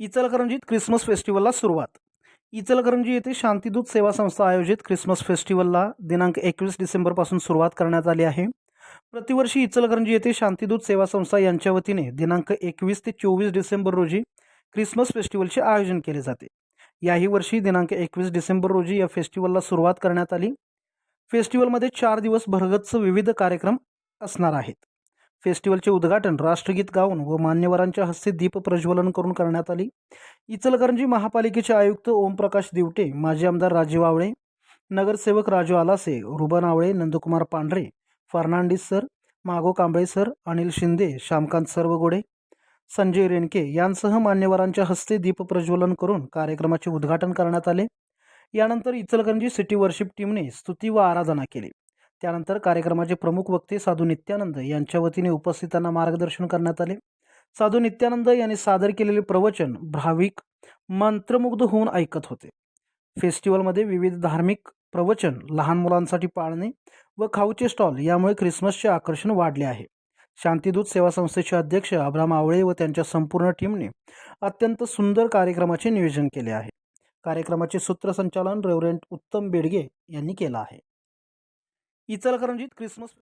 इचलकरंजीत क्रिसमस फेस्टिवलला सुरुवात. इचलकरंजी येथे शांतीदूत सेवा संस्था आयोजित क्रिसमस फेस्टिवलला दिनांक एकवीस डिसेंबरपासून सुरुवात करण्यात आली आहे. प्रतिवर्षी इचलकरंजी येथे शांतिदूत सेवा संस्था यांच्या वतीने दिनांक एकवीस ते चोवीस डिसेंबर रोजी क्रिसमस फेस्टिवलचे आयोजन केले जाते. याही वर्षी दिनांक एकवीस डिसेंबर रोजी या फेस्टिवलला सुरुवात करण्यात आली. फेस्टिवलमध्ये चार दिवस भरगच्च विविध कार्यक्रम असणार आहेत. फेस्टिवलचे उद्घाटन राष्ट्रगीत गाऊन व मान्यवरांच्या हस्ते दीप प्रज्वलन करून करण्यात आली. इचलकरंजी महापालिकेचे आयुक्त ओमप्रकाश दिवटे माजी आमदार राजीव आवळे नगरसेवक राजू आलासे रुबन आवळे नंदकुमार पांढरे फर्नांडिस सर मागो कांबळे सर अनिल शिंदे श्यामकांत सर्वगोडे संजय रेणके यांसह मान्यवरांच्या हस्ते दीप प्रज्वलन करून कार्यक्रमाचे उद्घाटन करण्यात आले. यानंतर इचलकरंजी सिटी वर्शिप टीमने स्तुती व आराधना केली. त्यानंतर कार्यक्रमाचे प्रमुख वक्ते साधू नित्यानंद यांच्या वतीने उपस्थितांना मार्गदर्शन करण्यात आले. साधू नित्यानंद यांनी सादर केलेले प्रवचन भाविक मंत्रमुग्ध होऊन ऐकत होते. फेस्टिवलमध्ये विविध धार्मिक प्रवचन लहान मुलांसाठी पाळणे व खाऊचे स्टॉल यामुळे ख्रिसमसचे आकर्षण वाढले आहे. शांतीदूत सेवा संस्थेचे अध्यक्ष अब्राम आवळे व त्यांच्या संपूर्ण टीमने अत्यंत सुंदर कार्यक्रमाचे नियोजन केले आहे. कार्यक्रमाचे सूत्रसंचालन रेव्हरेंट उत्तम बेडगे यांनी केलं आहे. इचलकरंजीत क्रिसमस